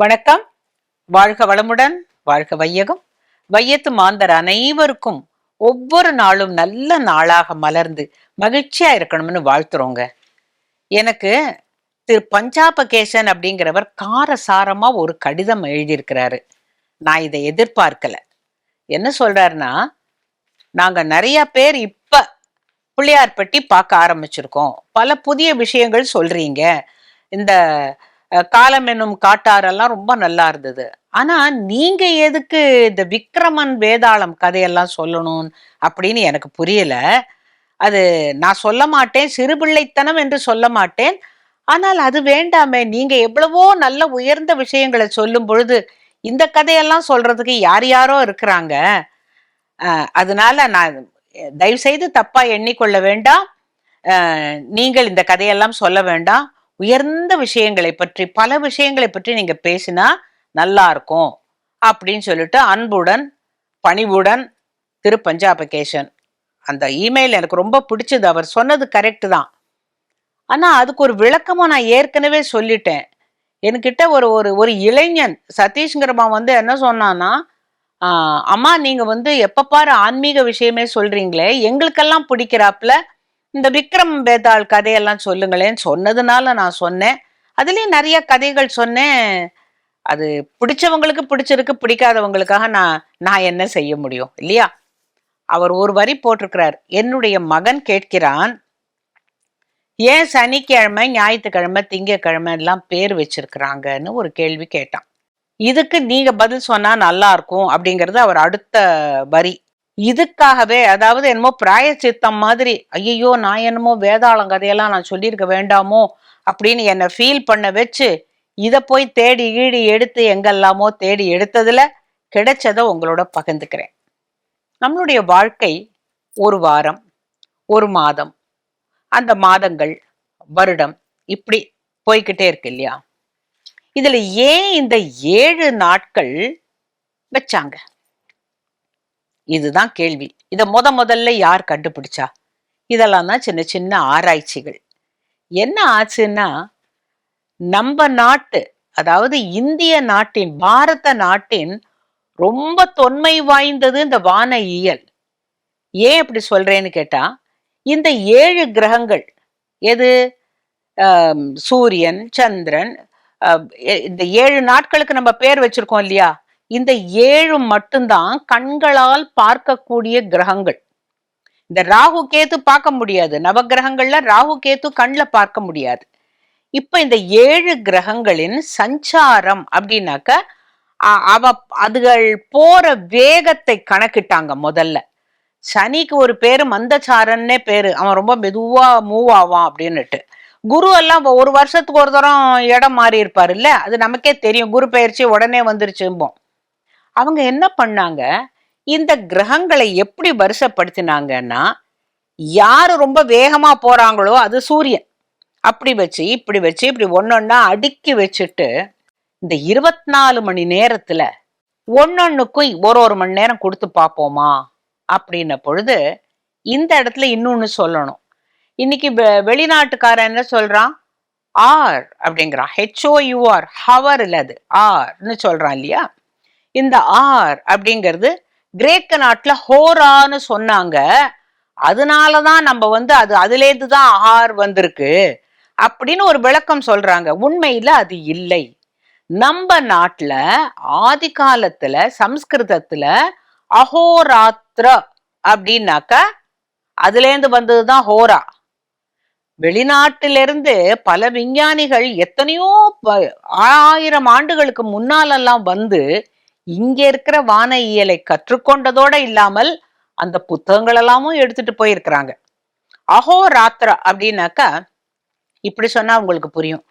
வணக்கம். வாழ்க வளமுடன் வாழ்க வையகம். வையத்து மாந்தர் அனைவருக்கும் ஒவ்வொரு நாளும் நல்ல நாளாக மலர்ந்து மகிழ்ச்சியா இருக்கணும்னு வாழ்த்துறோங்க. எனக்கு திரு பஞ்சாபகேசன் அப்படிங்கிறவர் காரசாரமா ஒரு கடிதம் எழுதியிருக்கிறாரு. நான் இதை எதிர்பார்க்கல. என்ன சொல்றாருன்னா நாங்க நிறைய பேர் இப்ப பிள்ளையார்பட்டி பார்க்க ஆரம்பிச்சிருக்கோம். பல புதிய விஷயங்கள் சொல்றீங்க. இந்த காலம் என்னும் காட்டாரெல்லாம் ரொம்ப நல்லா இருந்தது. ஆனா நீங்க எதுக்கு இந்த விக்ரமன் வேதாளம் கதையெல்லாம் சொல்லணும் அப்படின்னு எனக்கு புரியல. அது நான் சொல்ல மாட்டேன் சிறுபிள்ளைத்தனம் என்று சொல்ல மாட்டேன். ஆனால் அது வேண்டாமே நீங்க எவ்வளவோ நல்ல உயர்ந்த விஷயங்களை சொல்லும் பொழுது இந்த கதையெல்லாம் சொல்றதுக்கு யார் யாரோ இருக்கிறாங்க. அதனால நான் தயவு செய்து தப்பா எண்ணிக்கொள்ள வேண்டாம். நீங்கள் இந்த கதையெல்லாம் சொல்ல வேண்டாம். உயர்ந்த விஷயங்களை பற்றி பல விஷயங்களை பற்றி நீங்க பேசினா நல்லா இருக்கும் அப்படின்னு சொல்லிட்டு அன்புடன் பணிவுடன் திரு பஞ்சாபகேஷன் அந்த இமெயில் எனக்கு ரொம்ப பிடிச்சது. அவர் சொன்னது கரெக்ட் தான். ஆனா அதுக்கு ஒரு விளக்கமா நான் ஏற்கனவே சொல்லிட்டேன். என்கிட்ட ஒரு ஒரு ஒரு இளைஞன் சதீஷ்ங்கிறவன் வந்து என்ன சொன்னான்னா அம்மா நீங்க வந்து எப்ப பாரு ஆன்மீக விஷயமே சொல்றீங்களே. எங்களுக்கெல்லாம் பிடிக்கிறாப்புல. இந்த விக்ரம் வேதாள் கதையெல்லாம் சொல்லுங்களேன்னு சொன்னதுனால நான் சொன்னேன். அதுலேயும் நிறைய கதைகள் சொன்னேன். அது பிடிச்சவங்களுக்கு பிடிச்சிருக்கு பிடிக்காதவங்களுக்காக நான் நான் என்ன செய்ய முடியும் இல்லையா? அவர் ஒரு வரி போட்டிருக்கிறார். என்னுடைய மகன் கேட்கிறான் ஏன் சனிக்கிழமை ஞாயிற்றுக்கிழமை திங்கக்கிழமை எல்லாம் பேர் வச்சிருக்கிறாங்கன்னு ஒரு கேள்வி கேட்டான். இதுக்கு நீங்க பதில் சொன்னா நல்லா இருக்கும் அப்படிங்கிறது அவர் அடுத்த வரி. இதுக்காகவே அதாவது என்னமோ பிராயச்சித்தம் மாதிரி ஐயோ நான் என்னமோ வேதாளம் கதையெல்லாம் நான் சொல்லியிருக்க வேண்டாமோ அப்படின்னு என்னை ஃபீல் பண்ண வச்சு இதை போய் தேடி ஈடி எடுத்து எங்கெல்லாமோ தேடி எடுத்ததுல கிடைச்சதை உங்களோட பகிர்ந்துக்கிறேன். நம்மளுடைய வாழ்க்கை ஒரு வாரம் ஒரு மாதம் அந்த மாதங்கள் வருடம் இப்படி போய்க்கிட்டே இருக்கு இல்லையா? இதுல ஏன் இந்த ஏழு நாட்கள் வச்சாங்க? இதுதான் கேள்வி. இதை முத முதல்ல யார் கண்டுபிடிச்சா? இதெல்லாம் தான் சின்ன சின்ன ஆராய்ச்சிகள். என்ன ஆச்சுன்னா நம்ம நாட்டு அதாவது இந்திய நாட்டின் பாரத நாட்டின் ரொம்ப தொன்மை வாய்ந்தது இந்த வான இயல். ஏன் இப்படி சொல்றேன்னு கேட்டா இந்த ஏழு கிரகங்கள் எது? சூரியன் சந்திரன் இந்த ஏழு நாட்களுக்கு நம்ம பேர் வச்சிருக்கோம் இல்லையா? இந்த ஏழு மட்டும்தான் கண்களால் பார்க்கக்கூடிய கிரகங்கள். இந்த ராகு கேத்து பார்க்க முடியாது. நவகிரகங்கள்ல ராகு கேத்து கண்ணில் பார்க்க முடியாது. இப்ப இந்த ஏழு கிரகங்களின் சஞ்சாரம் அப்படின்னாக்க அவ அதுகள் போற வேகத்தை கணக்கிட்டாங்க முதல்ல. சனிக்கு ஒரு பேரு மந்தச்சாரன்னே பேரு. அவன் ரொம்ப மெதுவா மூவ் ஆவான் அப்படின்னுட்டு. குரு எல்லாம் ஒரு வருஷத்துக்கு ஒரு தரம் இடம் மாறி இருப்பாரு இல்ல அது நமக்கே தெரியும். குரு பயிற்சி உடனே வந்துருச்சும்போம். அவங்க என்ன பண்ணாங்க? இந்த கிரகங்களை எப்படி வருஷப்படுத்தினாங்கன்னா யாரு ரொம்ப வேகமா போறாங்களோ அது சூரியன். அப்படி வச்சு இப்படி வச்சு இப்படி ஒன்னொன்னா அடுக்கி வச்சுட்டு இந்த இருபத்தி நாலு மணி நேரத்துல ஒன்னொன்னுக்கும் ஒரு ஒரு மணி நேரம் கொடுத்து பார்ப்போமா? அப்படின்ன பொழுது இந்த இடத்துல இன்னொன்னு சொல்லணும். இன்னைக்கு வெ- வெளிநாட்டுக்காரன் என்ன சொல்றான்? ஆர் அப்படிங்கிறான். ஹெச்ஓயூஆர் ஹவர் இல்ல அது. ஆர்னு சொல்றான் இல்லையா? இந்த ஆர் அப்படிங்கிறது கிரேக்க நாட்டுல ஹோரான்னு சொன்னாங்க. அதனாலதான் நம்ம வந்து அது அதுலேருந்து தான் ஆர் வந்திருக்கு அப்படின்னு ஒரு விளக்கம் சொல்றாங்க. உண்மையில அது இல்லை. நம்ம நாட்டுல ஆதி காலத்துல சம்ஸ்கிருதத்துல அஹோராத்திர அப்படின்னாக்க அதுலேருந்து வந்ததுதான் ஹோரா. வெளிநாட்டிலிருந்து பல விஞ்ஞானிகள் எத்தனையோ ப- ஆயிரம் ஆண்டுகளுக்கு முன்னாலெல்லாம் வந்து இங்க இருக்கிற வான இயலை கற்றுக்கொண்டதோட இல்லாமல் அந்த புத்தகங்கள் எல்லாமும் எடுத்துட்டு போயிருக்கிறாங்க. அஹோராத்திர அப்படின்னாக்கா இப்படி சொன்னா உங்களுக்கு புரியும்.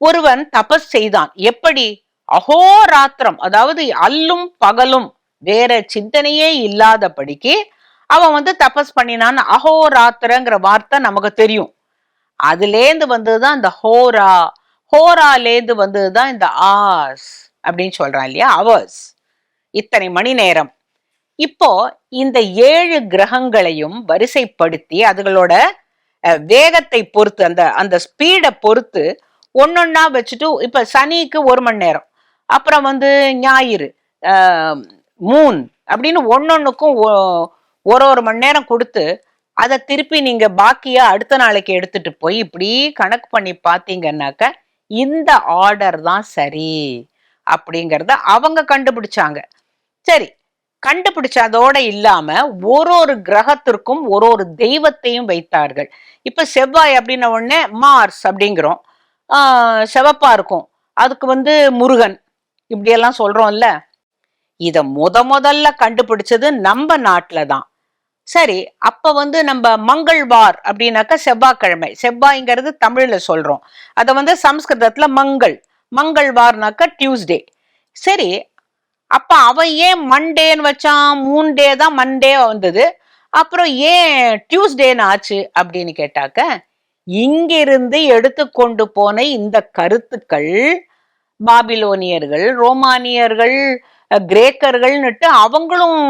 ஒருவன் தபஸ் செய்தான். எப்படி? அஹோராத்திரம் அதாவது அல்லும் பகலும் வேற சிந்தனையே இல்லாதபடிக்கு அவன் வந்து தபஸ் பண்ணினான் அஹோராத்திரங்கிற வார்த்தை நமக்கு தெரியும். அதுலேருந்து வந்ததுதான் இந்த ஹோரா. ஹோராலேந்து வந்ததுதான் இந்த ஆஸ். அப்படின்னு சொல்றான் இல்லையா? அவர்ஸ் இத்தனை மணி நேரம். இப்போ இந்த ஏழு கிரகங்களையும் வரிசைப்படுத்தி அதுகளோட வேகத்தை பொறுத்து அந்த அந்த ஸ்பீடை பொறுத்து ஒன்னொன்னா வச்சுட்டு இப்ப சனிக்கு ஒரு மணி நேரம். அப்புறம் வந்து ஞாயிறு மூன் அப்படின்னு ஒன்னொன்னுக்கும் ஒரு ஒரு மணி நேரம் கொடுத்து அதை திருப்பி நீங்க பாக்கியா அடுத்த நாளைக்கு எடுத்துட்டு போய் இப்படி கணக்கு பண்ணி பார்த்தீங்கன்னாக்க இந்த ஆர்டர் தான் சரி. அப்படிங்கிறத அவங்க கண்டுபிடிச்சாங்க. சரி கண்டுபிடிச்சதோட இல்லாம ஒரு ஒரு கிரகத்திற்கும் ஒரு ஒரு தெய்வத்தையும் வைத்தார்கள். இப்ப செவ்வாய் அப்படின்ன உடனே மார்ஸ் அப்படிங்கிறோம். செவப்பா இருக்கும். அதுக்கு வந்து முருகன் இப்படியெல்லாம் சொல்றோம்ல. இத முத முதல்ல கண்டுபிடிச்சது நம்ம நாட்டில தான். சரி அப்ப வந்து நம்ம மங்கள்வார் அப்படின்னாக்கா செவ்வாய்க்கிழமை. செவ்வாய்ங்கிறது தமிழ்ல சொல்றோம். அதை வந்து சம்ஸ்கிருதத்துல மங்கள். மங்கள்வார்னாக்கா டியூஸ்டே சரி அப்ப அவன் ஏன் மண்டேன்னு வச்சான்? மூன் டே தான் மண்டே வந்தது. அப்புறம் ஏன் டியூஸ்டேன்னு ஆச்சு அப்படின்னு கேட்டாக்க இங்கிருந்து எடுத்துக்கொண்டு போன இந்த கருத்துக்கள் பாபிலோனியர்கள் ரோமானியர்கள் கிரேக்கர்கள்னுட்டு அவங்களும்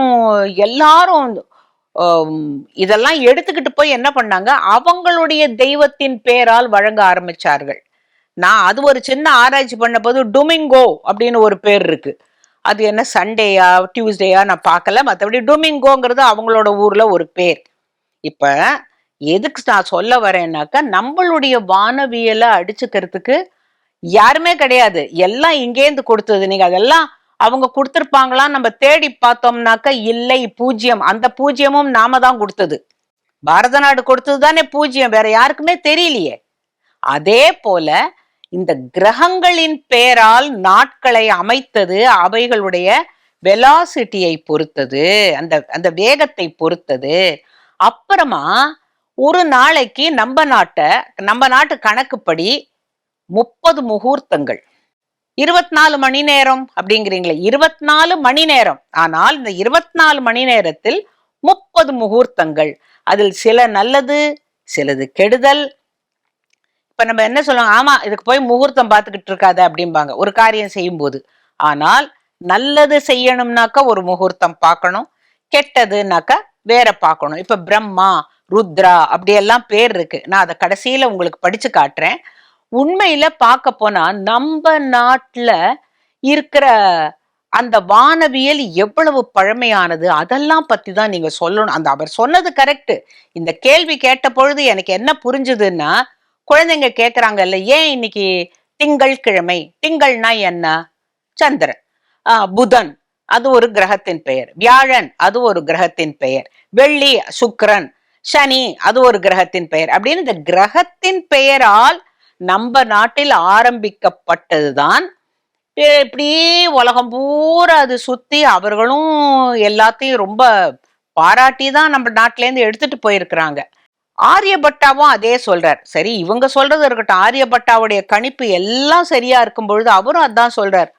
எல்லாரும் இதெல்லாம் எடுத்துக்கிட்டு போய் என்ன பண்ணாங்க? அவங்களுடைய தெய்வத்தின் பேரால் வழங்க ஆரம்பிச்சார்கள். நான் அது ஒரு சின்ன ஆராய்ச்சி பண்ண போது டுமிங்கோ அப்படின்னு ஒரு பேர் இருக்கு. அது என்ன சண்டேயா டியூஸ்டேயா நான் பார்க்கல. மற்றபடி டுமிங்கோங்கிறது அவங்களோட ஊர்ல ஒரு பேர். இப்ப எதுக்கு நான் சொல்ல வரேன்னாக்கா நம்மளுடைய வானவியலை அடிச்சுக்கிறதுக்கு யாருமே கிடையாது. எல்லாம் இங்கேருந்து கொடுத்தது. நீங்க அதெல்லாம் அவங்க கொடுத்துருப்பாங்களாம் நம்ம தேடி பார்த்தோம்னாக்கா இல்லை பூஜ்யம். அந்த பூஜ்ஜியமும் நாம தான் கொடுத்தது. பாரத நாடு கொடுத்தது தானே பூஜ்யம். வேற யாருக்குமே தெரியலையே. அதே போல இந்த கிரகங்களின் பெயரால் நாட்களை அமைத்தது அவைகளுடைய வெலாசிட்டியை பொறுத்தது அந்த அந்த வேகத்தை பொறுத்தது. அப்புறமா ஒரு நாளைக்கு நம்ம நாட்டை நம்ம நாட்டு கணக்குப்படி முப்பது முகூர்த்தங்கள். இருபத்தி நாலு மணி நேரம் அப்படிங்கிறீங்களே இருபத்தி நாலு மணி நேரம். ஆனால் இந்த இருபத்தி நாலு மணி நேரத்தில் முப்பது முகூர்த்தங்கள். அதில் சில நல்லது சிலது கெடுதல் இப்ப நம்ம என்ன சொல்லுவோம் ஆமா இதுக்கு போய் முகூர்த்தம் பார்த்துக்கிட்டு இருக்காத அப்படிம்பாங்க. ஒரு காரியம் செய்யும் போது ஆனால் நல்லது செய்யணும்னாக்கா ஒரு முகூர்த்தம் பார்க்கணும். கெட்டதுனாக்க வேற பார்க்கணும். இப்ப பிரம்மா ருத்ரா அப்படியெல்லாம் பேர் இருக்கு. நான் அதை கடைசியில உங்களுக்கு படிச்சு காட்டுறேன். உண்மையில பார்க்க போனா நம்ம நாட்டுல இருக்கிற அந்த வானவியல் எவ்வளவு பழமையானது அதெல்லாம் பத்தி தான் நீங்க சொல்லணும். அந்த அவர் சொன்னது கரெக்ட் இந்த கேள்வி கேட்ட பொழுது எனக்கு என்ன புரிஞ்சுதுன்னா குழந்தைங்க கேக்குறாங்கல்ல ஏன் இன்னைக்கு திங்கள் கிழமை? திங்கள்னா என்ன? சந்திரன். ஆஹ் புதன் அது ஒரு கிரகத்தின் பெயர். வியாழன் அது ஒரு கிரகத்தின் பெயர். வெள்ளி சுக்கரன். சனி அது ஒரு கிரகத்தின் பெயர். அப்படின்னு இந்த கிரகத்தின் பெயரால் நம்ம நாட்டில் ஆரம்பிக்கப்பட்டதுதான். இ- இப்படி உலகம் பூரா அது சுத்தி அவர்களும் எல்லாத்தையும் ரொம்ப பாராட்டி தான் நம்ம நாட்டிலேருந்து எடுத்துட்டு போயிருக்கிறாங்க. ஆரியபட்டாவும் அதே சொல்றார். சரி இவங்க சொல்றது இருக்கட்டும். ஆரியபட்டாவுடைய கணிப்பு எல்லாம் சரியா இருக்கும் பொழுது அவரும் அதான் சொல்றார்.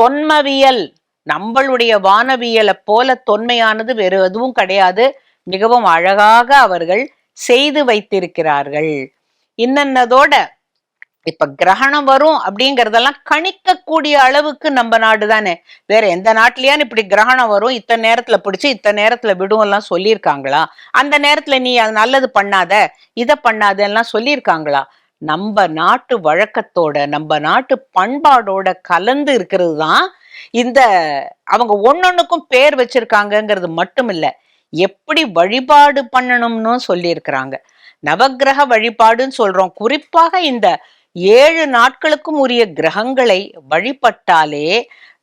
தொன்மவியல் நம்மளுடைய வானவியலை போல தொன்மையானது வேறு எதுவும் கிடையாது. மிகவும் அழகாக அவர்கள் செய்து வைத்திருக்கிறார்கள். இன்னன்னதோட இப்ப கிரகணம் வரும் அப்படிங்கறதெல்லாம் கணிக்கக்கூடிய அளவுக்கு நம்ம நாடு தானே. வேற எந்த நாட்டிலயான்னு இப்படி கிரகணம் வரும் இத்தனை நேரத்துல பிடிச்சு இத்தனை நேரத்துல விடும் எல்லாம் சொல்லியிருக்காங்களா? அந்த நேரத்துல நீ அது நல்லது பண்ணாத இதை பண்ணாத எல்லாம் சொல்லியிருக்காங்களா? நம்ம நாட்டு வழக்கத்தோட நம்ம நாட்டு பண்பாடோட கலந்து இருக்கிறது தான் இந்த அவங்க ஒன்னொன்னுக்கும் பேர் வச்சிருக்காங்கங்கிறது மட்டும் இல்ல எப்படி வழிபாடு பண்ணணும்னு சொல்லியிருக்கிறாங்க. நவக்கிரக வழிபாடுன்னு சொல்றோம். குறிப்பாக இந்த ஏழு நாட்களுக்கும் உரிய கிரகங்களை வழிபட்டாலே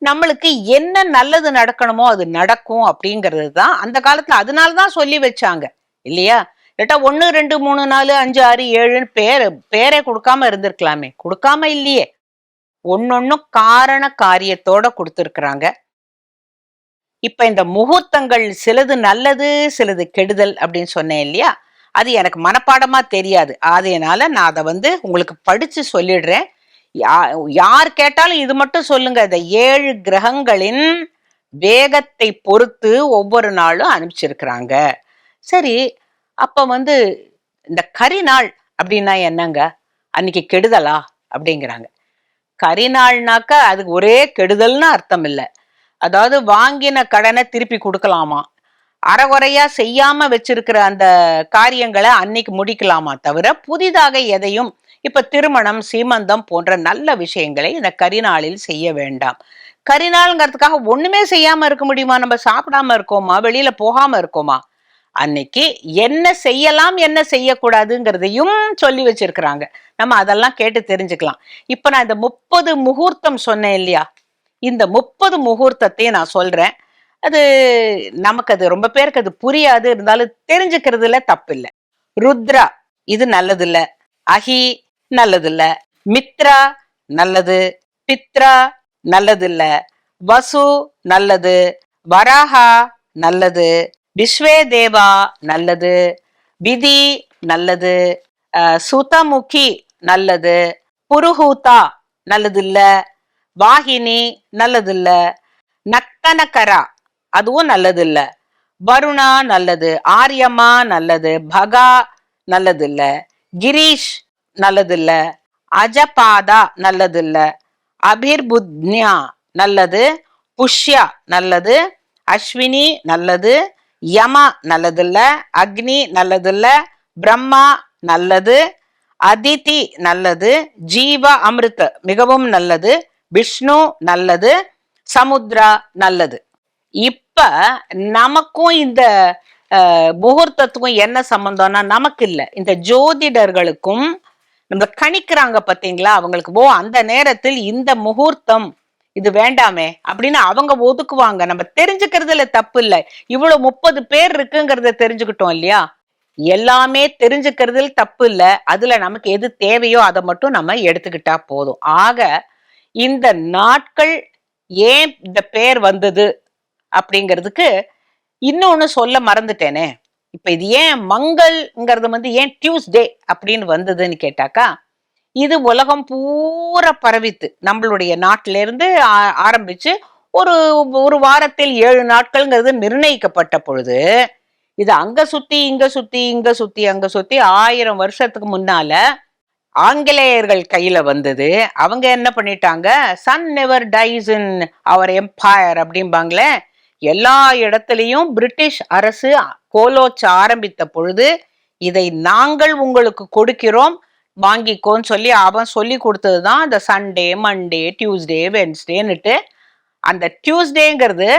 நம்மளுக்கு என்ன நல்லது நடக்கணுமோ அது நடக்கும் அப்படிங்கிறது தான் அந்த காலத்துல அதனால தான் சொல்லி வச்சாங்க. இல்லையா? இல்லாட்டா ஒன்று ரெண்டு மூணு நாலு அஞ்சு ஆறு ஏழுன்னு பேர் பேரே கொடுக்காம இருந்திருக்கலாமே. கொடுக்காம இல்லையே. ஒன்னொன்னும் காரண காரியத்தோட கொடுத்துருக்குறாங்க. இப்ப இந்த முகூர்த்தங்கள் சிலது நல்லது சிலது கெடுதல் அப்படின்னு சொன்னேன் இல்லையா? அது எனக்கு மனப்பாடமா தெரியாது. அதனால நான் அதை வந்து உங்களுக்கு படிச்சு சொல்லிடுறேன். யா- யார் கேட்டாலும் இது மட்டும் சொல்லுங்க. இந்த ஏழு கிரகங்களின் வேகத்தை பொறுத்து ஒவ்வொரு நாளும் அனுப்பிச்சிருக்கிறாங்க. சரி அப்ப வந்து இந்த கரிநாள் அப்படின்னா என்னங்க? அன்னைக்கு கெடுதலா? அப்படிங்கிறாங்க. கரிநாள்னாக்கா அதுக்கு ஒரே கெடுதல்னு அர்த்தம் இல்லை. அதாவது வாங்கின கடனை திருப்பி கொடுக்கலாமா? அறகுறையா செய்யாம வச்சிருக்கிற அந்த காரியங்களை அன்னைக்கு முடிக்கலாமா தவிர புதிதாக எதையும் இப்ப திருமணம் சீமந்தம் போன்ற நல்ல விஷயங்களை இந்த கரிநாளில் செய்ய வேண்டாம். கரிநாள்ங்கிறதுக்காக ஒண்ணுமே செய்யாம இருக்க முடியுமா? நம்ம சாப்பிடாம இருக்கோமா? வெளியில போகாம இருக்கோமா? அன்னைக்கு என்ன செய்யலாம் என்ன செய்யக்கூடாதுங்கிறதையும் சொல்லி வச்சிருக்கிறாங்க. நம்ம அதெல்லாம் கேட்டு தெரிஞ்சுக்கலாம். இப்ப நான் இந்த முப்பது முகூர்த்தம் சொன்னேன் இல்லையா? இந்த முப்பது முகூர்த்தத்தையும் நான் சொல்றேன். அது நமக்கு அது ரொம்ப பேருக்கு அது புரியாது. இருந்தாலும் தெரிஞ்சுக்கிறதுல தப்பு இல்லை ருத்ரா இது நல்லது இல்ல அஹி நல்லது இல்ல மித்ரா நல்லது. பித்ரா நல்லது இல்ல வசு நல்லது. வராஹா நல்லது. விஸ்வே தேவா நல்லது. விதி நல்லது. சுதமுகி நல்லது. புருஹூதா நல்லது இல்ல வாகினி நல்லது இல்ல நத்தனகரா அதுவும் நல்லது இல்ல வருணா நல்லது ஆரியமா நல்லது பகா நல்லது இல்ல கிரீஷ் நல்லது இல்ல அஜபாதா நல்லது இல்ல அபிர்புத்யா நல்லது புஷ்யா நல்லது அஸ்வினி நல்லது யமா நல்லதில்ல அக்னி நல்லதில்ல பிரம்மா நல்லது அதிதி நல்லது ஜீவ அமிர்த மிகவும் நல்லது விஷ்ணு நல்லது சமுத்ரா நல்லது. இப்ப இப்ப நமக்கும் இந்த முகூர்த்தத்துக்கும் என்ன சம்பந்தம்னா நமக்கு இல்ல. இந்த ஜோதிடர்களுக்கும் நம்ம கணிக்கிறாங்க பாத்தீங்களா? அவங்களுக்கு ஓ அந்த நேரத்தில் இந்த முகூர்த்தம் இது வேண்டாமே அப்படின்னு அவங்க ஒதுக்குவாங்க. நம்ம தெரிஞ்சுக்கிறதுல தப்பு இல்லை. இவ்வளவு முப்பது பேர் இருக்குங்கிறத தெரிஞ்சுக்கிட்டோம் இல்லையா? எல்லாமே தெரிஞ்சுக்கிறதுல தப்பு இல்ல. அதுல நமக்கு எது தேவையோ அதை மட்டும் நம்ம எடுத்துக்கிட்டா போதும். ஆக இந்த நாட்கள் ஏன் இந்த பேர் வந்தது? அப்படிங்கிறதுக்கு இன்னொன்னு சொல்ல மறந்துட்டேனே. இப்ப இது ஏன் மங்கள்ங்கிறது வந்து ஏன் டியூஸ்டே அப்படின்னு வந்ததுன்னு கேட்டாக்கா இது உலகம் பூரா பரவித்து நம்மளுடைய நாட்டில இருந்து ஆ- ஆரம்பிச்சு ஒரு ஒரு வாரத்தில் ஏழு நாட்கள்ங்கிறது நிர்ணயிக்கப்பட்ட பொழுது இது அங்க சுத்தி இங்க சுத்தி இங்க சுத்தி அங்க சுத்தி ஆயிரம் வருஷத்துக்கு முன்னால ஆங்கிலேயர்கள் கையில வந்தது. அவங்க என்ன பண்ணிட்டாங்க? Sun never dies in our empire அப்படிம்பாங்களே எல்லா இடத்துலையும் பிரிட்டிஷ் அரசு கோலோச்ச ஆரம்பித்த பொழுது இதை நாங்கள் உங்களுக்கு கொடுக்கிறோம். வாங்கிக்கோன்னு சொல்லி அவன் சொல்லி கொடுத்தது தான் இந்த சண்டே மண்டே டியூஸ்டே வென்ஸ்டேன்னுட்டு அந்த டியூஸ்டேங்கிறது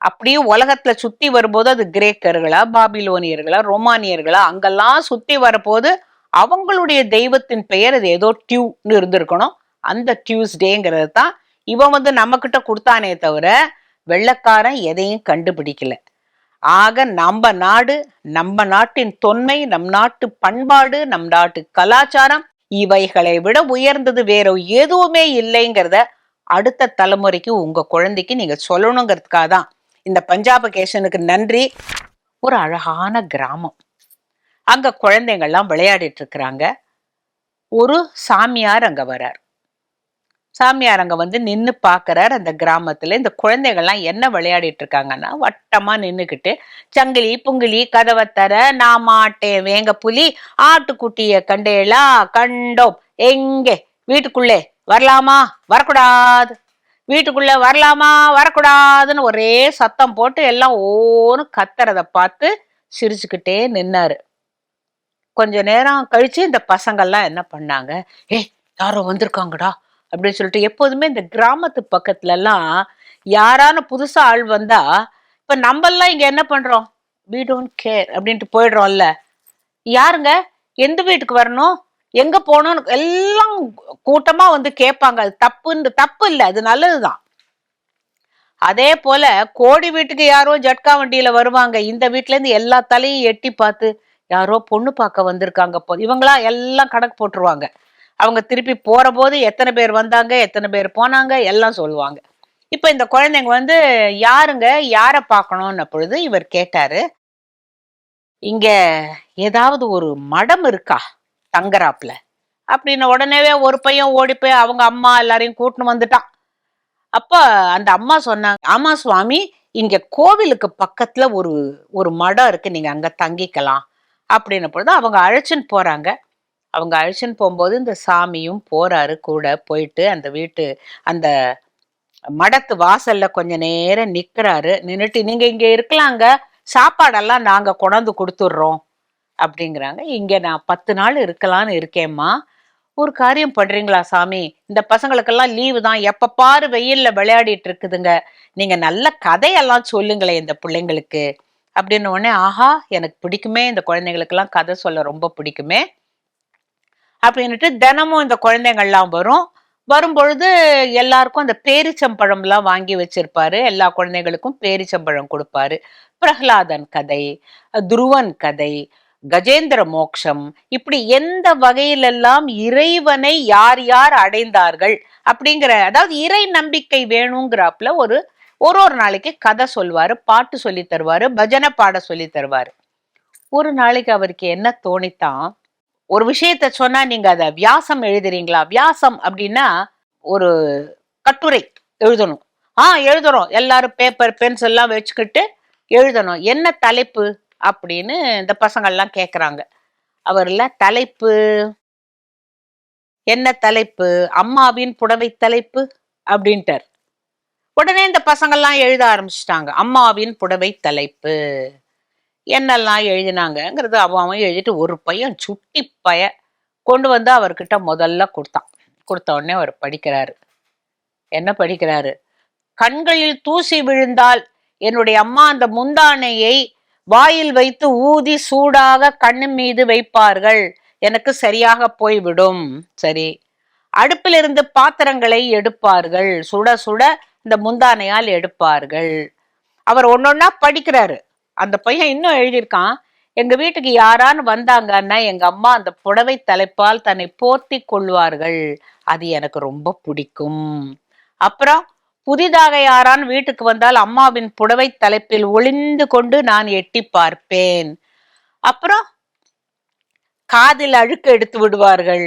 அப்படியே உலகத்துல சுத்தி வரும்போது அது கிரேக்கர்களா பாபிலோனியர்களா ரோமானியர்களா அங்கெல்லாம் சுத்தி வரப்போது அவங்களுடைய தெய்வத்தின் பெயர் அது ஏதோ டியூன்னு இருந்திருக்கணும். அந்த டியூஸ்டேங்கிறது தான். இவன் வந்து நம்மக்கிட்ட கொடுத்தானே தவிர வெள்ளக்காரன் எதையும் கண்டுபிடிக்கல. ஆக நம்ம நாடு நம்ம நாட்டின் தொன்மை நம் நாட்டு பண்பாடு நம் நாட்டு கலாச்சாரம் இவைகளை விட உயர்ந்தது. வேற எதுவுமே இல்லைங்கிறத அடுத்த தலைமுறைக்கு உங்க குழந்தைக்கு நீங்க சொல்லணுங்கிறதுக்காக தான் இந்த பஞ்சாபகேஷனுக்கு நன்றி. ஒரு அழகான கிராமம். அங்க குழந்தைங்கள்லாம் விளையாடிட்டு இருக்கிறாங்க. ஒரு சாமியார் அங்க வரார் சாமியார் அங்க வந்து நின்னு பாக்குறாரு. அந்த கிராமத்துல இந்த குழந்தைகள்லாம் என்ன விளையாடிட்டு இருக்காங்கன்னா வட்டமா நின்னுக்கிட்டு சங்கிலி புங்கிலி கதவை தர நான் மாட்டேன் வேங்க புலி ஆட்டுக்குட்டிய கண்டேலா கண்டோம் எங்கே? வீட்டுக்குள்ளே வரலாமா? வரக்கூடாது. வீட்டுக்குள்ள வரலாமா? வரக்கூடாதுன்னு ஒரே சத்தம் போட்டு எல்லாம் ஓன்னு கத்துறத பார்த்து சிரிச்சுக்கிட்டே நின்னாரு. கொஞ்ச நேரம் கழிச்சு இந்த பசங்கள்லாம் என்ன பண்ணாங்க? ஏய் யாரோ வந்திருக்காங்கடா. அப்படின்னு சொல்லிட்டு எப்போதுமே இந்த கிராமத்து பக்கத்துல எல்லாம் யாரான புதுசா ஆள் வந்தா இப்ப நம்மெல்லாம் இங்க என்ன பண்றோம்? வி டோன்ட் கேர் அப்படின்ட்டு போயிடுறோம்ல. யாருங்க? எந்த வீட்டுக்கு வரணும்? எங்க போகணும்னு எல்லாம் கூட்டமா வந்து கேட்பாங்க. அது தப்புன்னு தப்பு இல்லை. அது நல்லதுதான். அதே போல கோடி வீட்டுக்கு யாரோ ஜட்கா வண்டியில வருவாங்க. இந்த வீட்ல இருந்து எல்லா தலையும் எட்டி பார்த்து யாரோ பொண்ணு பார்க்க வந்திருக்காங்க போ. இவங்களா எல்லாம் கணக்கு போட்டுருவாங்க. அவங்க திருப்பி போகிறபோது போது எத்தனை பேர் வந்தாங்க எத்தனை பேர் போனாங்க எல்லாம் சொல்லுவாங்க. இப்போ இந்த குழந்தைங்க வந்து யாருங்க? யாரை பார்க்கணும்னு பொழுது இவர் கேட்டாரு இங்க ஏதாவது ஒரு மடம் இருக்கா தங்கராப்புல அப்படின்னு உடனேவே ஒரு பையன் ஓடி போய் அவங்க அம்மா எல்லாரையும் கூட்டின்னு வந்துட்டான். அப்போ அந்த அம்மா சொன்னாங்க ஆமா சுவாமி இங்க கோவிலுக்கு பக்கத்துல ஒரு ஒரு மடம் இருக்கு நீங்க அங்க தங்கிக்கலாம். அப்படின்ன பொழுது அவங்க அழைச்சின்னு போறாங்க. அவங்க அழைச்சின்னு போகும்போது இந்த சாமியும் போறாரு கூட போயிட்டு அந்த வீட்டு அந்த மடத்து வாசல்ல கொஞ்ச நேரம் நிக்கிறாரு. நின்றுட்டு நீங்க இங்க இருக்கலாங்க. சாப்பாடெல்லாம் நாங்க கொண்டாந்து கொடுத்துட்றோம். அப்படிங்கிறாங்க. இங்க நான் பத்து நாள் இருக்கலாம்னு இருக்கேம்மா. ஒரு காரியம் பண்றீங்களா சாமி? இந்த பசங்களுக்கெல்லாம் லீவு தான். எப்ப பாரு வெயில்ல விளையாடிட்டு இருக்குதுங்க. நீங்க நல்ல கதையெல்லாம் சொல்லுங்களேன் இந்த பிள்ளைங்களுக்கு. அப்படின்னு உடனே ஆஹா எனக்கு பிடிக்குமே. இந்த குழந்தைங்களுக்கெல்லாம் கதை சொல்ல ரொம்ப பிடிக்குமே. அப்படின்னுட்டு தினமும் இந்த குழந்தைங்கள்லாம் வரும். வரும்பொழுது எல்லாருக்கும் அந்த பேரிச்சம்பழம்லாம் வாங்கி வச்சிருப்பாரு. எல்லா குழந்தைகளுக்கும் பேரிச்சம்பழம் கொடுப்பாரு. பிரகலாதன் கதை துருவன் கதை கஜேந்திர மோக்ஷம் இப்படி எந்த வகையிலெல்லாம் இறைவனை யார் யார் அடைந்தார்கள் அப்படிங்கிற அதாவது இறை நம்பிக்கை வேணுங்கிறாப்புல ஒரு ஒரு ஒரு நாளைக்கு கதை சொல்வாரு பாட்டு சொல்லி தருவாரு பஜனை பாட சொல்லி தருவாரு. ஒரு நாளைக்கு அவருக்கு என்ன தோணித்தான் ஒரு விஷயத்த சொன்னா நீங்க அதை வியாசம் எழுதுறீங்களா? வியாசம் அப்படின்னா ஒரு கட்டுரை எழுதணும். ஆ எழுதுறோம். எல்லாரும் பேப்பர் பென்சில் எல்லாம் வச்சுக்கிட்டு எழுதணும். என்ன தலைப்பு அப்படின்னு இந்த பசங்கள்லாம் கேட்குறாங்க அவர்ல தலைப்பு என்ன தலைப்பு அம்மாவின் புடவை தலைப்பு அப்படின்ட்டார். உடனே இந்த பசங்கள்லாம் எழுத ஆரம்பிச்சிட்டாங்க. அம்மாவின் புடவை தலைப்பு. என்னெல்லாம் எழுதினாங்கங்கிறது அவன் அவன் எழுதிட்டு ஒரு பையன் சுட்டி பய கொண்டு வந்து அவர்கிட்ட முதல்ல கொடுத்தான். கொடுத்த உடனே அவர் படிக்கிறாரு. என்ன படிக்கிறாரு? கண்களில் தூசி விழுந்தால் என்னுடைய அம்மா அந்த முந்தானையை வாயில் வைத்து ஊதி சூடாக கண்ணு மீது வைப்பார்கள். எனக்கு சரியாக போய்விடும். சரி. அடுப்பிலிருந்து பாத்திரங்களை எடுப்பார்கள். சுட சுட இந்த முந்தானையால் எடுப்பார்கள். அவர் ஒன்னொன்னா படிக்கிறாரு. அந்த பையன் இன்னும் எழுதியிருக்கான் எங்க வீட்டுக்கு யாரான்னு வந்தாங்கன்னா எங்க அம்மா அந்த புடவை தலைப்பால் தன்னை போர்த்தி கொள்வார்கள். அது எனக்கு ரொம்ப பிடிக்கும். அப்புறம் புதிதாக யாரான் வீட்டுக்கு வந்தால் அம்மாவின் புடவை தலைப்பில் ஒளிந்து கொண்டு நான் எட்டி பார்ப்பேன். அப்புறம் காதில் அழுக்கு எடுத்து விடுவார்கள்.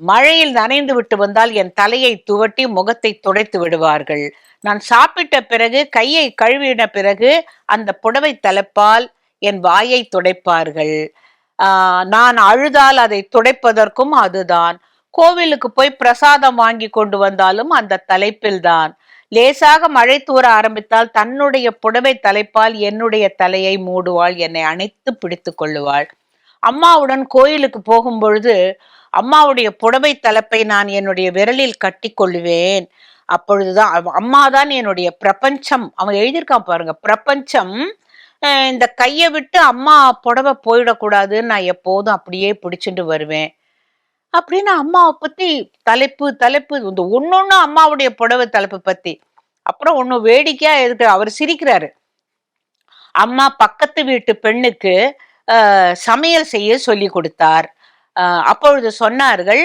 மழையில் நனைந்து விட்டு வந்தால் என் தலையை துவட்டி முகத்தை துடைத்து விடுவார்கள். நான் சாப்பிட்ட பிறகு கையை கழுவின பிறகு அந்த புடவை தலைப்பால் என் வாயை துடைப்பார்கள். ஆஹ் நான் அழுதால் அதை துடைப்பதற்கும் அதுதான். கோவிலுக்கு போய் பிரசாதம் வாங்கி கொண்டு வந்தாலும் அந்த தலைப்பில் தான். லேசாக மழை தூர ஆரம்பித்தால் தன்னுடைய புடவை தலைப்பால் என்னுடைய தலையை மூடுவாள் என்னை அணைத்து பிடித்து கொள்ளுவாள். அம்மாவுடன் கோயிலுக்கு போகும் பொழுது அம்மாவுடைய புடவை தலைப்பை நான் என்னுடைய விரலில் கட்டி கொள்வேன் அப்பொழுதுதான் அம்மாதான் என்னுடைய பிரபஞ்சம். அவன் எழுதியிருக்கான் பாருங்க பிரபஞ்சம் இந்த கையை விட்டு அம்மா புடவை போயிடக்கூடாதுன்னு நான் எப்போதும் அப்படியே பிடிச்சிட்டு வருவேன். அப்படின்னு அம்மாவை பத்தி தலைப்பு தலைப்பு இந்த ஒன்னொன்னு அம்மாவுடைய புடவை தலைப்பு பத்தி. அப்புறம் ஒண்ணு வேடிக்கையா இருக்கு அவர் சிரிக்கிறாரு. அம்மா பக்கத்து வீட்டு பெண்ணுக்கு சமையல் செய்ய சொல்லி கொடுத்தார். அப்பொழுது சொன்னார்கள்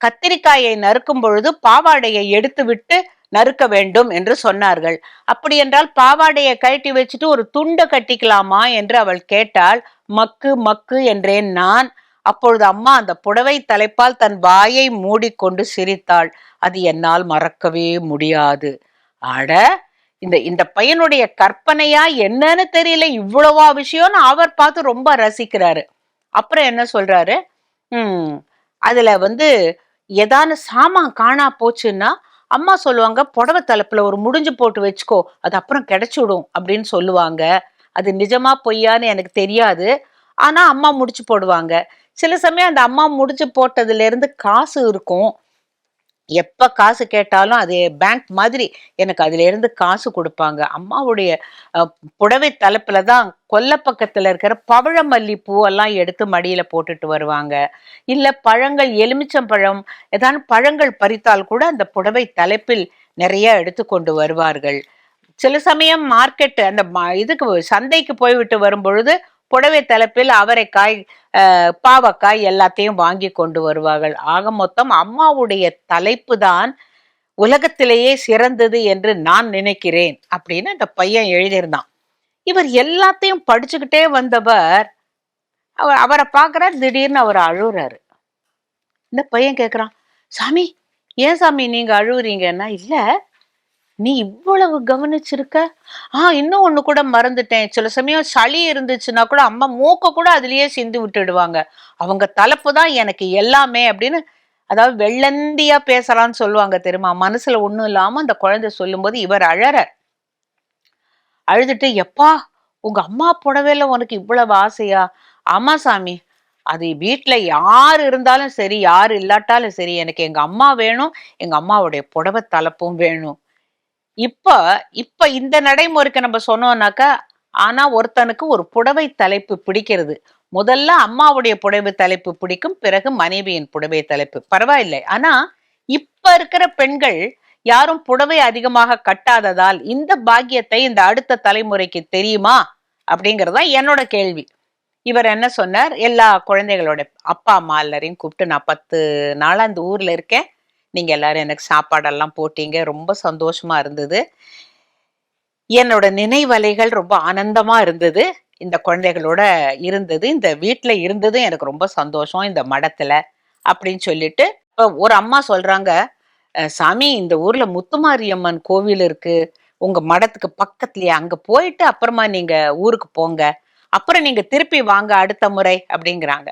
கத்திரிக்காயை நறுக்கும் பொழுது பாவாடையை எடுத்துவிட்டு நறுக்க வேண்டும் என்று சொன்னார்கள். அப்படி என்றால் பாவாடையை கழட்டி வச்சுட்டு ஒரு துண்டை கட்டிக்கலாமா? என்று அவள் கேட்டாள். மக்கு மக்கு என்றேன் நான். அப்பொழுது அம்மா அந்த புடவை தலைப்பால் தன் வாயை மூடிக்கொண்டு சிரித்தாள். அது என்னால் மறக்கவே முடியாது. ஆட இந்த இந்த பையனுடைய கற்பனையா என்னன்னு தெரியல. இவ்வளவா விஷயம்னு அவர் பார்த்து ரொம்ப ரசிக்கிறாரு. அப்புறம் என்ன சொல்றாரு? அதுல வந்து ஏதான சாமான் காணா போச்சுன்னா அம்மா சொல்லுவாங்க புடவை தலைப்புல ஒரு முடிஞ்சு போட்டு வச்சுக்கோ அது அப்புறம் கிடச்சிவிடும் அப்படின்னு சொல்லுவாங்க. அது நிஜமா பொய்யான்னு எனக்கு தெரியாது. ஆனா அம்மா முடிச்சு போடுவாங்க. சில சமயம் அந்த அம்மா முடிச்சு போட்டதுல இருந்து காசு இருக்கும். எப்ப காசு கேட்டாலும் அது பேங்க் மாதிரி எனக்கு அதுல இருந்து காசு கொடுப்பாங்க. அம்மாவுடைய புடவை தலைப்புல தான் கொல்ல பக்கத்துல இருக்கிற பவழமல்லி பூவெல்லாம் எடுத்து மடியில போட்டுட்டு வருவாங்க. இல்ல பழங்கள் எலுமிச்சம்பழம் ஏதாவது பழங்கள் பறித்தால் கூட அந்த புடவை தலைப்பில் நிறைய எடுத்து கொண்டு வருவார்கள். சில சமயம் மார்க்கெட்டு அந்த இதுக்கு சந்தைக்கு போய்விட்டு வரும் பொழுது புடவை தலைப்பில் அவரைக்காய் பாவக்காய் எல்லாத்தையும் வாங்கி கொண்டு வருவார்கள். ஆக மொத்தம் அம்மாவுடைய தலைப்பு தான் உலகத்திலேயே சிறந்தது என்று நான் நினைக்கிறேன் அப்படின்னு அந்த பையன் எழுதியிருந்தான். இவர் எல்லாத்தையும் படிச்சுக்கிட்டே வந்தவர் அவர் அவரை பார்க்குறார் திடீர்னு அவர் அழுகுறாரு. இந்த பையன் கேட்குறான் சாமி ஏன் சாமி நீங்கள் அழுகுறீங்கன்னா? இல்லை நீ இவ்வளவு கவனிச்சிருக்க? ஆஹ் இன்னும் ஒண்ணு கூட மறந்துட்டேன். சில சமயம் சளி இருந்துச்சுன்னா கூட அம்மா மூக்க கூட அதுலயே சிந்து விட்டுடுவாங்க. அவங்க தலைப்பு தான் எனக்கு எல்லாமே அப்படின்னு அதாவது வெள்ளந்தியா பேசலாம்னு சொல்லுவாங்க தெரியுமா? மனசுல ஒண்ணும் இல்லாம அந்த குழந்தை சொல்லும்போது இவர் அழற. அழுதுட்டு எப்பா உங்க அம்மா புடவையில உனக்கு இவ்வளவு ஆசையா? ஆமா சாமி. அது வீட்டில் யார் இருந்தாலும் சரி யார் இல்லாட்டாலும் சரி எனக்கு எங்க அம்மா வேணும் எங்க அம்மாவுடைய புடவை தலைப்பும் வேணும். இப்ப இப்ப இந்த நடைமுறைக்கு நம்ம சொன்னோம்னாக்கா ஆனா ஒருத்தனுக்கு ஒரு புடவை தலைப்பு பிடிக்கிறது. முதல்ல அம்மாவுடைய புடவை தலைப்பு பிடிக்கும் பிறகு மனைவியின் புடவை தலைப்பு. பரவாயில்லை. ஆனா இப்ப இருக்கிற பெண்கள் யாரும் புடவை அதிகமாக கட்டாததால் இந்த பாக்கியத்தை இந்த அடுத்த தலைமுறைக்கு தெரியுமா? அப்படிங்கறதுதான் என்னோட கேள்வி. இவர் என்ன சொன்னார்? எல்லா குழந்தைகளோட அப்பா அம்மா எல்லாரையும் கூப்பிட்டு நான் பத்து நாளா அந்த ஊர்ல இருக்கேன். நீங்கள் எல்லாரும் எனக்கு சாப்பாடெல்லாம் போட்டீங்க. ரொம்ப சந்தோஷமாக இருந்தது. என்னோட நினைவலைகள் ரொம்ப ஆனந்தமாக இருந்தது. இந்த குழந்தைகளோட இருந்தது. இந்த வீட்டில் இருந்தது எனக்கு ரொம்ப சந்தோஷம். இந்த மடத்தில் அப்படின்னு சொல்லிட்டு ஒரு அம்மா சொல்கிறாங்க சாமி இந்த ஊரில் முத்துமாரியம்மன் கோவில் இருக்குது உங்கள் மடத்துக்கு பக்கத்துலேயே. அங்கே போயிட்டு அப்புறமா நீங்கள் ஊருக்கு போங்க. அப்புறம் நீங்கள் திருப்பி வாங்க அடுத்த முறை. அப்படிங்கிறாங்க.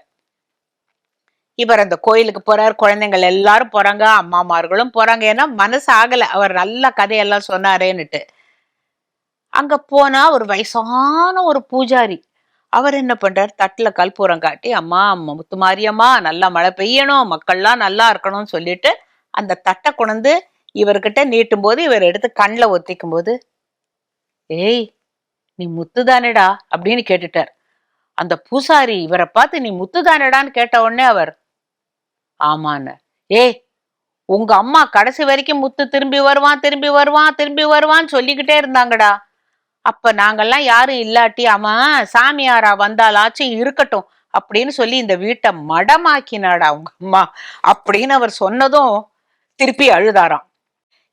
இவர் அந்த கோயிலுக்கு போறார் குழந்தைங்கள் எல்லாரும் போறாங்க அம்மாமார்களும் போறாங்க. ஏன்னா மனசு ஆகல. அவர் நல்ல கதையெல்லாம் சொன்னாரேன்னுட்டு. அங்க போனா ஒரு வயசான ஒரு பூஜாரி. அவர் என்ன பண்றார்? தட்டுல கல்பூரம் காட்டி அம்மா முத்து முத்துமாரியம்மா நல்லா மழை பெய்யணும் மக்கள்லாம் நல்லா இருக்கணும்னு சொல்லிட்டு அந்த தட்டை கொண்டு இவர்கிட்ட நீட்டும் போது இவர் எடுத்து கண்ணில் ஒத்திக்கும் போது ஏய் நீ முத்துதானடா? அப்படின்னு கேட்டுட்டார். அந்த பூசாரி இவரை பார்த்து நீ முத்துதானடான்னு கேட்ட உடனே அவர் ஆமான்னு. ஏய் உங்க அம்மா கடைசி வரைக்கும் முத்து திரும்பி வருவான் திரும்பி வருவான் திரும்பி வருவான்னு சொல்லிக்கிட்டே இருந்தாங்கடா. அப்ப நாங்கெல்லாம் யாரும் இல்லாட்டி அவன் சாமியாரா வந்தாலாச்சும் இருக்கட்டும் அப்படின்னு சொல்லி இந்த வீட்டை மடமாக்கினாடா உங்க அம்மா அப்படின்னு அவர் சொன்னதும் திருப்பி அழுதாராம்.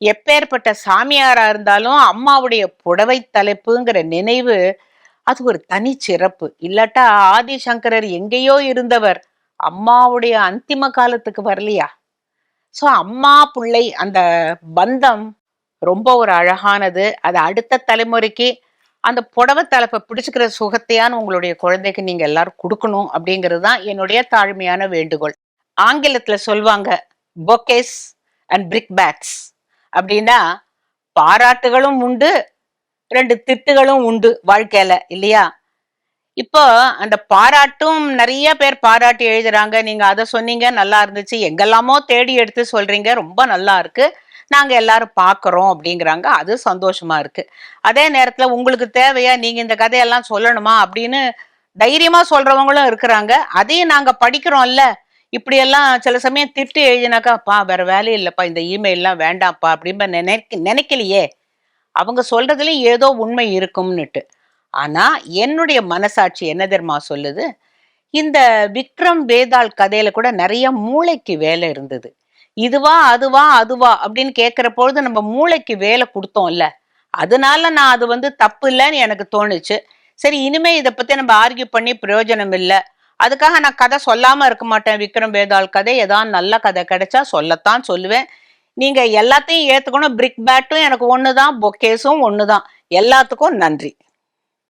எப்பேற்பட்ட சாமியாரா இருந்தாலும் அம்மாவுடைய புடவை தலைப்புங்கிற நினைவு அது ஒரு தனி சிறப்பு இல்லாட்டா ஆதிசங்கரர் எங்கேயோ இருந்தவர். அம்மாவுடைய அந்திம காலத்துக்கு வரலையா? சோ அம்மா பிள்ளை அந்த பந்தம் ரொம்ப ஒரு அழகானது. அது அடுத்த தலைமுறைக்கு அந்த புடவை தலைப்பை பிடிச்சிக்கிற சுகத்தையான உங்களுடைய குழந்தைக்கு நீங்க எல்லாரும் கொடுக்கணும் அப்படிங்கிறது தான் என்னுடைய தாழ்மையான வேண்டுகோள். ஆங்கிலத்துல சொல்லுவாங்க பொக்கேஸ் அண்ட் பிரிக் பேக்ஸ் அப்படின்னா பாராட்டுகளும் உண்டு ரெண்டு திட்டுகளும் உண்டு வாழ்க்கையில இல்லையா? இப்போ அந்த பாராட்டும் நிறைய பேர் பாராட்டி எழுதுறாங்க. நீங்க அதை சொன்னீங்க நல்லா இருந்துச்சு. எங்கெல்லாமோ தேடி எடுத்து சொல்றீங்க. ரொம்ப நல்லா இருக்கு. நாங்க எல்லாரும் பாக்குறோம் அப்படிங்கிறாங்க. அது சந்தோஷமா இருக்கு. அதே நேரத்துல உங்களுக்கு தேவையா நீங்க இந்த கதையெல்லாம் சொல்லணுமா அப்படின்னு தைரியமா சொல்றவங்களும் இருக்கிறாங்க. அதையும் நாங்க படிக்கிறோம்ல. இப்படி எல்லாம் சில சமயம் திட்டு எழுதினாக்கா பா வேற வேலையும் இல்லப்பா. இந்த இமெயில்லாம் வேண்டாம்ப்பா. அப்படின்னு நினைக்க நினைக்கலையே. அவங்க சொல்றதுலயும் ஏதோ உண்மை இருக்கும்னுட்டு. ஆனா என்னுடைய மனசாட்சி என்ன தெரியுமா சொல்லுது? இந்த விக்ரம் வேதாள் கதையில கூட நிறைய மூளைக்கு வேலை இருந்தது. இதுவா அதுவா அதுவா அப்படின்னு கேட்கிற பொழுது நம்ம மூளைக்கு வேலை கொடுத்தோம்ல. அதனால நான் அது வந்து தப்பு இல்லைன்னு எனக்கு தோணுச்சு. சரி இனிமே இதை பத்தி நம்ம ஆர்கியூ பண்ணி பிரயோஜனம் இல்லை. அதுக்காக நான் கதை சொல்லாம இருக்க மாட்டேன். விக்ரம் வேதாள் கதை ஏதாவது நல்ல கதை கிடைச்சா சொல்லத்தான் சொல்லுவேன். நீங்க எல்லாத்தையும் ஏத்துக்கணும். பிரிக் பேட்டும் எனக்கு ஒண்ணுதான் பொக்கேஸும் ஒண்ணுதான். எல்லாத்துக்கும் நன்றி.